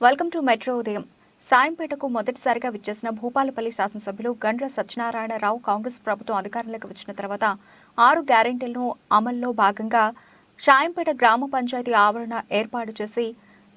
Welcome to metro ఉదయం. సాయంపేటకు మొదటిసారిగా విచ్చేసిన భూపాలపల్లి శాసనసభ్యులు గండ్ర సత్యనారాయణరావు కాంగ్రెస్ ప్రభుత్వం అధికారంలోకి వచ్చిన తర్వాత ఆరు గ్యారెంటీలను అమల్లో భాగంగా సాయంపేట గ్రామ పంచాయతీ ఆవరణ ఏర్పాటు చేసి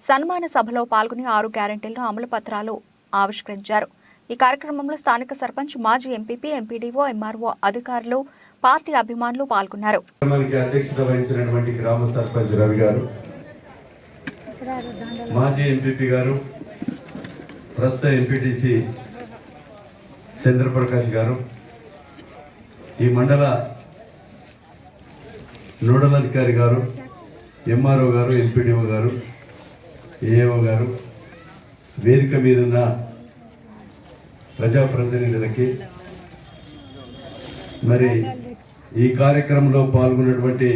సన్మాన సభలో పాల్గొని ఆరు గ్యారెంటీలను అమలు పత్రాలు ఆవిష్కరించారు. ఈ కార్యక్రమంలో స్థానిక సర్పంచ్ మాజీ ఎంపీపీ ఎంపీడీఓ ఎంఆర్ఓ అధికారులు పార్టీ అభిమానులు పాల్గొన్నారు. గ్రామ సర్పంచ్ రవి గారు మాజీ ఎంపీపీ గారు ప్రస్తుత ఎంపీటీసీ చంద్రప్రకాష్ గారు ఈ మండల నోడల్ అధికారి గారు ఎంఆర్ఓ గారు ఎంపీడీఓ గారు ఏఓ గారు వేదిక మీద ఉన్న ప్రజాప్రతినిధులకి మరి ఈ కార్యక్రమంలో పాల్గొన్నటువంటి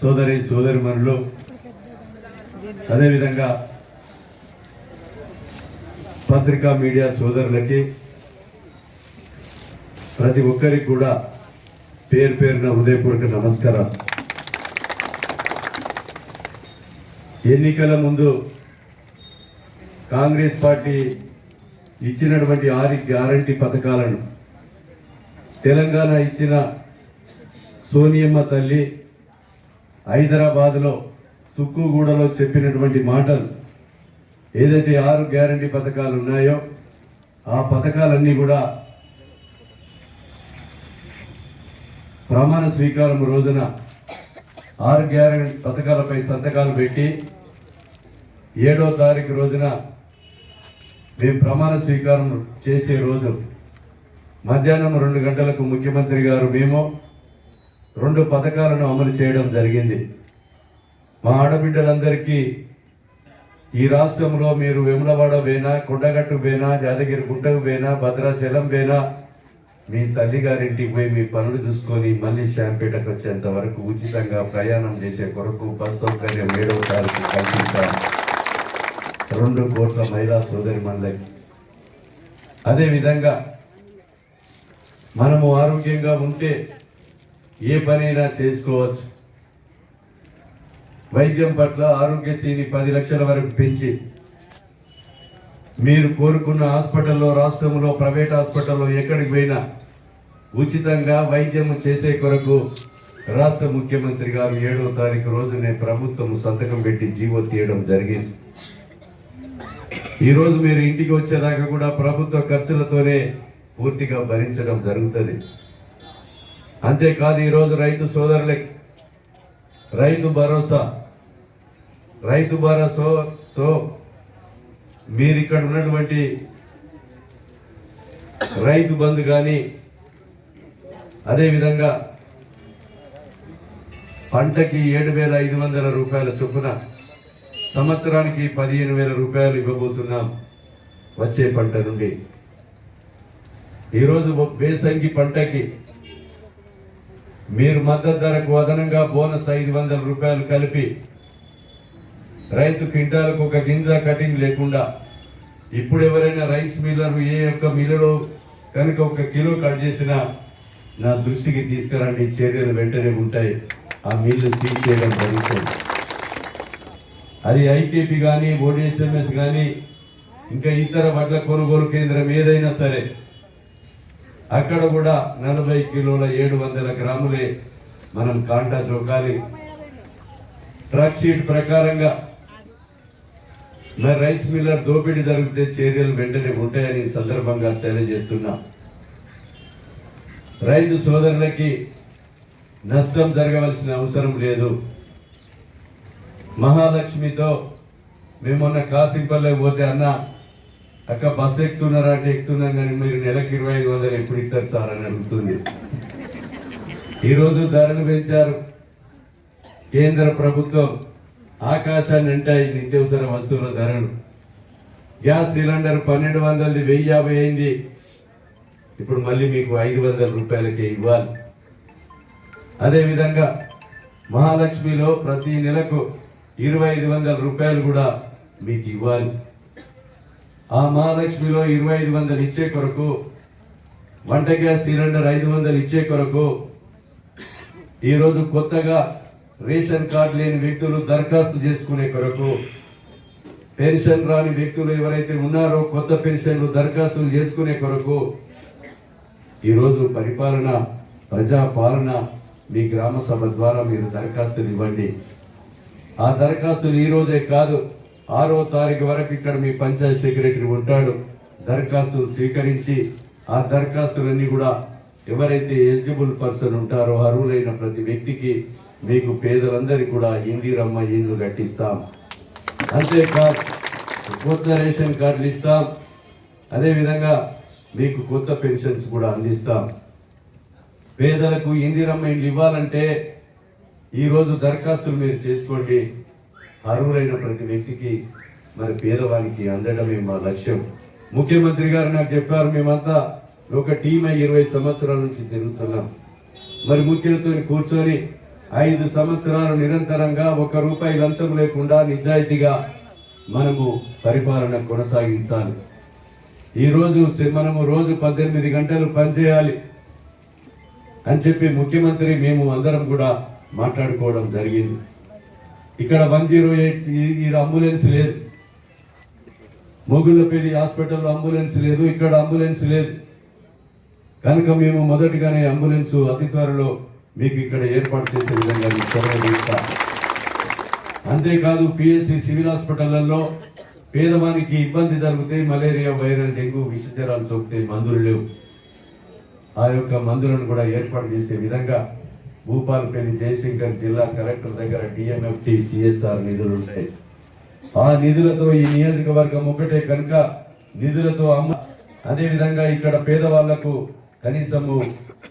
సోదరి సోదరిమణులు అదేవిధంగా పత్రికా మీడియా సోదరులకి ప్రతి ఒక్కరికి కూడా పేరు పేరున హృదయపూర్వక నమస్కారం ఎన్నికల ముందు కాంగ్రెస్ పార్టీ ఇచ్చినటువంటి ఆరు గ్యారంటీ పథకాలను తెలంగాణ ఇచ్చిన సోనియమ్మ తల్లి హైదరాబాద్లో తుక్కుగూడలో చెప్పినటువంటి మాటలు ఏదైతే ఆరు గ్యారంటీ పథకాలు ఉన్నాయో ఆ పథకాలన్నీ కూడా ప్రమాణ స్వీకారం రోజున ఆరు గ్యారంటీ పథకాలపై సంతకాలు పెట్టి ఏడో తారీఖు రోజున మేము ప్రమాణ స్వీకారం చేసే రోజు మధ్యాహ్నం రెండు గంటలకు ముఖ్యమంత్రి గారు మేము రెండు పథకాలను అమలు చేయడం జరిగింది. మా ఆడబిడ్డలందరికీ ఈ రాష్ట్రంలో మీరు వెములవాడ వేనా కొండగట్టు వేనా యాదగిరి గుట్టకు వేనా భద్రాచలం వేనా మీ తల్లిగారింటికి పోయి మీ పనులు చూసుకొని మళ్ళీ శాంపేటకు వచ్చేంత వరకు ఉచితంగా ప్రయాణం చేసే కొరకు బస్ సౌకర్యం ఏడవ తారీఖు కల్పించాం రెండు కోట్ల మహిళా సోదరి మందరికి అదేవిధంగా మనము ఆరోగ్యంగా ఉంటే ఏ పనైనా చేసుకోవచ్చు. వైద్యం పట్ల ఆరోగ్యశ్రీని పది లక్షల వరకు పెంచి మీరు కోరుకున్న హాస్పిటల్లో రాష్ట్రంలో ప్రైవేట్ హాస్పిటల్లో ఎక్కడికి పోయినా ఉచితంగా వైద్యం చేసే కొరకు రాష్ట్ర ముఖ్యమంత్రి గారు ఏడవ తారీఖు రోజునే ప్రభుత్వం సంతకం పెట్టి జీవో తీయడం జరిగింది. ఈరోజు మీరు ఇంటికి వచ్చేదాకా కూడా ప్రభుత్వ ఖర్చులతోనే పూర్తిగా భరించడం జరుగుతుంది. అంతేకాదు ఈరోజు రైతు సోదరులకి రైతు భరోసా రైతు భరోసాతో మీరు ఇక్కడ ఉన్నటువంటి రైతు బంధు కానీ అదేవిధంగా పంటకి ఏడు వేల ఐదు వందల రూపాయల చొప్పున సంవత్సరానికి పదిహేను వేల రూపాయలు ఇవ్వబోతున్నాం వచ్చే పంట నుండి. ఈరోజు వేసంగి పంటకి మీరు మద్దతు ధరకు అదనంగా బోనస్ ఐదు వందల రూపాయలు కలిపి రైతు క్వింటాలకు ఒక గింజ కటింగ్ లేకుండా ఇప్పుడు ఎవరైనా రైస్ మిల్లర్ ఏ ఒక్క మిల్లులో కనుక ఒక కిలో కట్ చేసినా నా దృష్టికి తీసుకురండి. చర్యలు వెంటనే ఉంటాయి. ఆ మిల్లు సీల్ చేయడం జరుగుతుంది. అది ఐకేపీ కానీ ఓడిఎస్ఎంఎస్ కానీ ఇంకా ఇతర వడ్ల కొనుగోలు కేంద్రం ఏదైనా సరే అక్కడ కూడా నలభై కిలోల ఏడు వందల గ్రాములే మనం కాంటా చొక్కాలి. ట్రక్ షీట్ ప్రకారంగా మరి రైస్ మిల్లర్ దోపిడీ జరిగితే చర్యలు వెంటనే ఉంటాయని సందర్భంగా తెలియజేస్తున్నా. రైతు సోదరులకి నష్టం జరగవలసిన అవసరం లేదు. మహాలక్ష్మితో మేము మొన్న పోతే అన్న అక్క బస్సు ఎక్కుతున్నారా అంటే ఎక్కుతున్నాం కానీ మీరు నెలకు ఇరవై ఐదు వందలు ఎప్పుడు ఇస్తారు సార్ అని అడుగుతుంది. ఈరోజు ధరలు పెంచారు. కేంద్ర ప్రభుత్వం ఆకాశాన్ని అంటాయి నిత్యవసర వస్తువుల ధరలు. గ్యాస్ సిలిండర్ పన్నెండు వందలది వెయ్యి యాభై అయింది. ఇప్పుడు మళ్ళీ మీకు ఐదు వందల రూపాయలకే ఇవ్వాలి. అదేవిధంగా మహాలక్ష్మిలో ప్రతి నెలకు ఇరవై ఐదు వందల రూపాయలు కూడా మీకు ఇవ్వాలి. ఆ మహాలక్ష్మిలో ఇరవై ఐదు వందలు ఇచ్చే కొరకు వంట గ్యాస్ సిలిండర్ ఐదు వందలు ఇచ్చే కొరకు ఈరోజు కొత్తగా రేషన్ కార్డు లేని వ్యక్తులు దరఖాస్తు చేసుకునే కొరకు పెన్షన్ రాని వ్యక్తులు ఎవరైతే ఉన్నారో కొత్త పెన్షన్లు దరఖాస్తులు చేసుకునే కొరకు ఈరోజు పరిపాలన ప్రజాపాలన మీ గ్రామ సభ ద్వారా మీరు దరఖాస్తులు ఇవ్వండి. ఆ దరఖాస్తులు ఈరోజే కాదు ఆరో తారీఖు వరకు ఇక్కడ మీ పంచాయత్ సెక్రటరీ ఉంటాడు. దరఖాస్తులు స్వీకరించి ఆ దరఖాస్తులన్నీ కూడా ఎవరైతే ఎలిజిబుల్ పర్సన్ ఉంటారో అర్హులైన ప్రతి వ్యక్తికి మీకు పేదలందరికీ కూడా ఇందిరమ్మ ఇండ్లు కట్టిస్తాం. అంతేకాదు కొత్త రేషన్ కార్డులు ఇస్తాం. అదేవిధంగా మీకు కొత్త పెన్షన్స్ కూడా అందిస్తాం. పేదలకు ఇందిరమ్మ ఇండ్లు ఇవ్వాలంటే ఈరోజు దరఖాస్తులు మీరు చేసుకోండి. అర్హులైన ప్రతి వ్యక్తికి మరి పేదవానికి అందడమే మా లక్ష్యం. ముఖ్యమంత్రి గారు నాకు చెప్పారు మేమంతా ఒక టీం ఇరవై సంవత్సరాల నుంచి తిరుగుతున్నాం. మరి ముఖ్యులతో కూర్చొని ఐదు సంవత్సరాలు నిరంతరంగా ఒక రూపాయి లంచం లేకుండా నిజాయితీగా మనము పరిపాలన కొనసాగించాలి. ఈరోజు మనము రోజు పద్దెనిమిది గంటలు పనిచేయాలి అని చెప్పి ముఖ్యమంత్రి మేము అందరం కూడా మాట్లాడుకోవడం జరిగింది. ఇక్కడ వన్ జీరో ఎయిట్ ఈ అంబులెన్స్ లేదు. మొగుళ్ళపేరి హాస్పిటల్లో అంబులెన్స్ లేదు ఇక్కడ అంబులెన్స్ లేదు. కనుక మేము మొదటిగానే అంబులెన్స్ అతి త్వరలో మీకు ఇక్కడ ఏర్పాటు చేసే విధంగా మీకు చొరవ అంతేకాదు పిఎస్సి సివిల్ హాస్పిటళ్ళలో పేదవానికి ఇబ్బంది జరిగితే మలేరియా వైరల్ డెంగ్యూ విషజ్వరాలు సోకితే మందులు లేవు. ఆ యొక్క మందులను కూడా ఏర్పాటు చేసే విధంగా భూపాలపల్లి జయశంకర్ జిల్లా కలెక్టర్ దగ్గర డిఎంఎఫ్టి సిఎస్ఆర్ నిధులు ఉంటాయి. ఆ నిధులతో ఈ నియోజకవర్గం ఒకటే కనుక నిధులతో అమ్మ అదే విధంగా ఇక్కడ పేదవాళ్ళకు కనీసము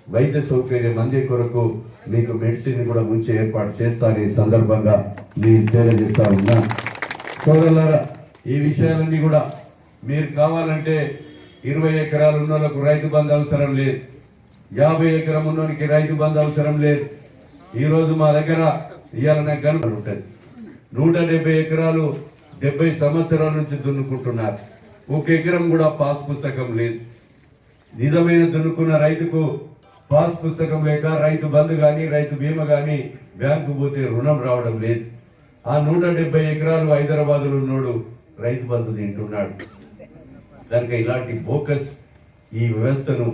వైద్య సౌకర్యం అందే కొరకు మీకు మెడిసిన్ కూడా ముంచి ఏర్పాటు చేస్తాను ఈ సందర్భంగా నేను తెలియజేస్తా ఉన్నా. సోదరులారా ఈ విషయాలన్నీ కూడా మీరు కావాలంటే ఇరవై ఎకరాలు ఉన్న వాళ్ళకు రైతు బంధు అవసరం లేదు. యాభై ఎకరం ఉన్నోనికి రైతు బంధు అవసరం లేదు. ఈరోజు మా దగ్గర ఇవాళ నాకు ఉంటుంది. నూట డెబ్బై ఎకరాలు డెబ్బై సంవత్సరాల నుంచి దున్నుకుంటున్నారు. ఒక ఎకరం కూడా పాస్ పుస్తకం లేదు. నిజమైన దున్నుకున్న రైతుకు పాస్ పుస్తకం లేక రైతు బంధు కానీ రైతు బీమా కానీ బ్యాంకు పోతే రుణం రావడం లేదు. ఆ నూట డెబ్బై ఎకరాలు హైదరాబాద్లో ఉన్నాడు ఉన్నోడు రైతు బంధు తింటున్నాడు. కనుక ఇలాంటి బోకస్ ఈ వ్యవస్థను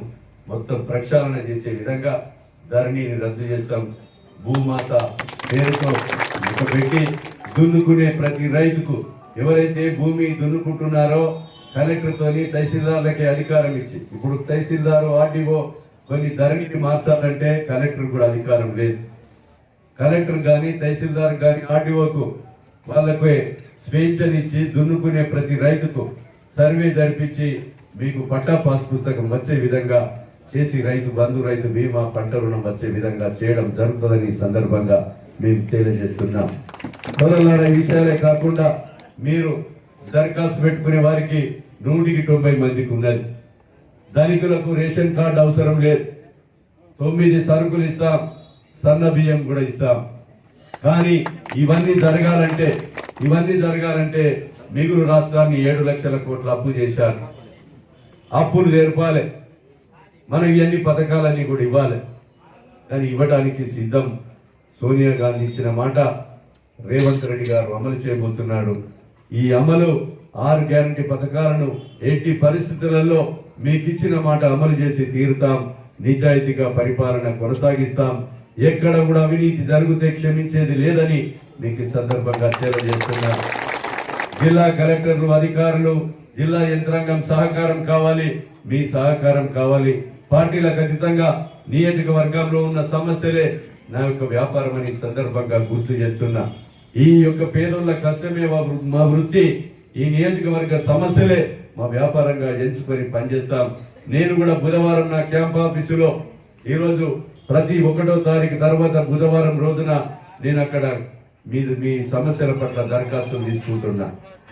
మొత్తం ప్రక్షాళన చేసే విధంగా ధరణిని రద్దు చేస్తాం. భూమాత పేరుతో పెట్టి దున్నుకునే ప్రతి రైతుకు ఎవరైతే భూమి దున్నుకుంటున్నారో కలెక్టర్తోని తహసీల్దార్లకి అధికారం ఇచ్చి. ఇప్పుడు తహసీల్దారు ఆర్డీఓ కొన్ని ధరణిని మార్చాలంటే కలెక్టర్ కూడా అధికారం లేదు. కలెక్టర్ కానీ తహసీల్దార్ కానీ ఆర్డీఓకు వాళ్ళకు స్వేచ్ఛనిచ్చి దున్నుకునే ప్రతి రైతుకు సర్వే జరిపించి మీకు పట్టా పాస్ పుస్తకం వచ్చే విధంగా చేసి రైతు బంధు రైతు బీమా పంట రుణం వచ్చే విధంగా చేయడం జరుగుతుందని సందర్భంగా మేము తెలియజేస్తున్నాం. సోదరులారా ఈ విషయాలే కాకుండా మీరు దరఖాస్తు పెట్టుకునే వారికి నూటికి తొంభై మందికి ఉన్నది. ధనికులకు రేషన్ కార్డు అవసరం లేదు. తొమ్మిది సరుకులు ఇస్తాం. సన్న బియ్యం కూడా ఇస్తాం. కానీ ఇవన్నీ జరగాలంటే ఇవన్నీ జరగాలంటే మిగులు రాష్ట్రాన్ని ఏడు లక్షల కోట్ల అప్పు చేశారు. అప్పులు నేర్పాలి. మనం ఇవన్నీ పథకాలన్నీ కూడా ఇవ్వాలి. కానీ ఇవ్వడానికి సిద్ధం. సోనియా గాంధీ ఇచ్చిన మాట రేవంత్ రెడ్డి గారు అమలు చేయబోతున్నాడు. ఈ అమలు ఆరు గ్యారంటీ పథకాలను ఎట్టి పరిస్థితులలో మీకు ఇచ్చిన మాట అమలు చేసి తీరుతాం. నిజాయితీగా పరిపాలన కొనసాగిస్తాం. ఎక్కడ కూడా అవినీతి జరిగితే క్షమించేది లేదని మీకు సందర్భంగా తెలియజేస్తున్నా. జిల్లా కలెక్టర్లు అధికారులు జిల్లా యంత్రాంగం సహకారం కావాలి మీ సహకారం కావాలి. పార్టీలకు అతీతంగా నియోజకవర్గంలో ఉన్న సమస్యలే నా యొక్క వ్యాపారం అని సందర్భంగా గుర్తు చేస్తున్నా. ఈ యొక్క పేదోళ్ళ కష్టమే మా మా వృత్తి. ఈ నియోజకవర్గ సమస్యలే మా వ్యాపారంగా ఎంచుకొని పనిచేస్తాం. నేను కూడా బుధవారం నా క్యాంప్ ఆఫీసులో ఈరోజు ప్రతి ఒకటో తారీఖు తర్వాత బుధవారం రోజున నేను అక్కడ మీరు మీ సమస్యల పట్ల దరఖాస్తులు తీసుకుంటున్నా.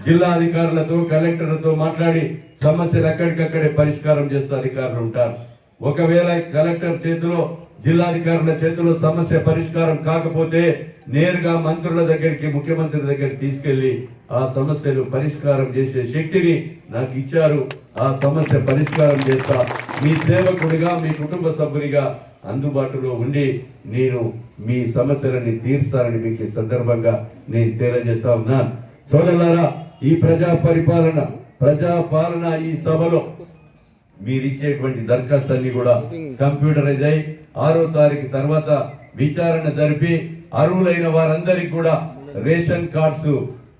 జిల్లా అధికారులతో కలెక్టర్లతో మాట్లాడి సమస్యలు ఎక్కడికక్కడే పరిష్కారం చేస్తే అధికారులు ఉంటారు. ఒకవేళ కలెక్టర్ చేతిలో జిల్లాధికారుల చేతిలో సమస్య పరిష్కారం కాకపోతే నేరుగా మంత్రుల దగ్గరికి ముఖ్యమంత్రి దగ్గరికి తీసుకెళ్ళి ఆ సమస్యలు పరిష్కారం చేసే శక్తిని నాకు ఇచ్చారు. ఆ సమస్య పరిష్కారం చేస్తా మీ సేవకుడిగా మీ కుటుంబ సభ్యునిగా అందుబాటులో ఉండి నేను మీ సమస్యలని తీర్స్తానని మీకు ఈ సందర్భంగా నేను తెలియజేస్తా ఉన్నా. సోదరులారా ఈ ప్రజా పరిపాలన ప్రజా పాలన ఈ సభలో మీరిచ్చేటువంటి దరఖాస్తు అన్ని కూడా కంప్యూటరైజ్ అయి ఆరో తారీఖు తర్వాత విచారణ జరిపి అర్హులైన వారందరికీ కూడా రేషన్ కార్డ్స్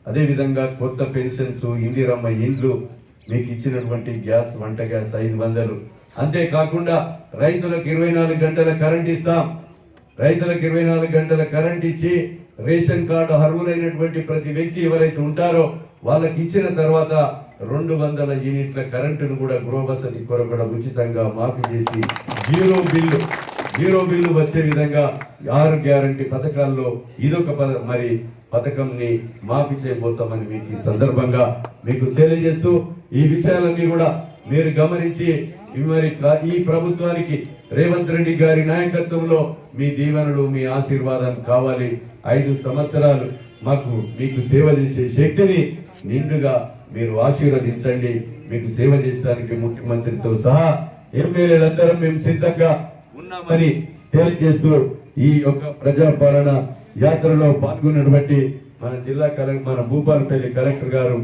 అదే విధంగా కొత్త పెన్షన్స్ ఇందిరమ్మ ఇండ్లు మీకు ఇచ్చినటువంటి గ్యాస్ వంట గ్యాస్ ఐదు వందలు. అంతేకాకుండా రైతులకు ఇరవై నాలుగు గంటల కరెంట్ ఇస్తాం. రైతులకు ఇరవై నాలుగు గంటల కరెంట్ ఇచ్చి రేషన్ కార్డు అర్హులైనటువంటి ప్రతి వ్యక్తి ఎవరైతే ఉంటారో వాళ్ళకి ఇచ్చిన తర్వాత రెండు వందల యూనిట్ల కరెంటును కూడా గృహవసతి కొరకు కూడా ఉచితంగా మాఫీ చేసి జీరో బిల్లు. జీరో బిల్లు వచ్చే విధంగా ఆరు గ్యారంటీ పథకాల్లో ఇదొక మరి పథకంని మాఫీ చేయబోతామని మీకు ఈ సందర్భంగా మీకు తెలియజేస్తూ ఈ విషయాలన్నీ కూడా మీరు గమనించి మరి ఈ ప్రభుత్వానికి రేవంత్ రెడ్డి గారి నాయకత్వంలో మీ దీవెనలు మీ ఆశీర్వాదం కావాలి. ఐదు సంవత్సరాలు మాకు మీకు సేవ చేసే శక్తిని నిండుగా మీరు ఆశీర్వదించండి. మీకు సేవ చేయడానికి ముఖ్యమంత్రితో సహా ఎమ్మెల్యేలందరం మేము సిద్ధంగా ఉన్నామని తెలియజేస్తూ ఈ యొక్క ప్రజాపాలన యాత్రలో పాల్గొన్నటువంటి మన జిల్లా కలెక్టర్ మన భూపాలపల్లి కలెక్టర్ గారు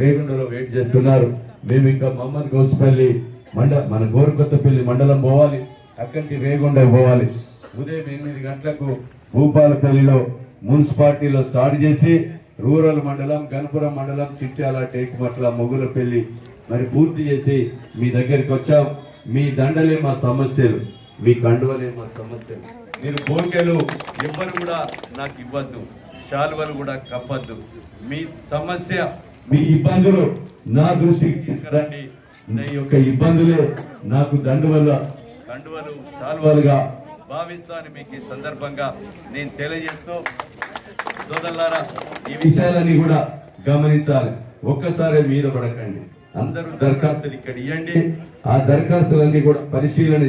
రేగుండలో వెయిట్ చేస్తున్నారు. మేము ఇంకా మహమ్మద్ గౌస్పల్లి మండ మన గోరుకొత్తపల్లి మండలం పోవాలి. అక్కడికి రేగుండ పోవాలి. ఉదయం ఎనిమిది గంటలకు భూపాలపల్లిలో మున్సిపాలిటీలో స్టార్ట్ చేసి రూరల్ మండలం గణపురం మండలం చిట్యాల టేకుమట్ల మొగులపల్లి మరి పూర్తి చేసి మీ దగ్గరికి వచ్చాం. మీ దండలే మా సమస్యలు. మీ కండువలే మా సమస్యలు మీరు కోరికలు ఎవ్వరు కూడా నాకు ఇవ్వద్దు. శాలువలు కూడా కప్పద్దు. మీ సమస్య మీ ఇబ్బందులు నా దృష్టికి తీసుకురండి. నా యొక్క ఇబ్బందులే నాకు దండువల్ల కండువలు శాలువలుగా భావిస్తాను మీకు ఈ సందర్భంగా. నేను తెలియజేస్తూ సోదరులారా ఈ విషయాలన్నీ కూడా గమనించాలి. ఒక్కసారి మీద పడకండి. అందరూ దరఖాస్తులు ఇక్కడ ఇవ్వండి ఆ దరఖాస్తులన్నీ కూడా పరిశీలన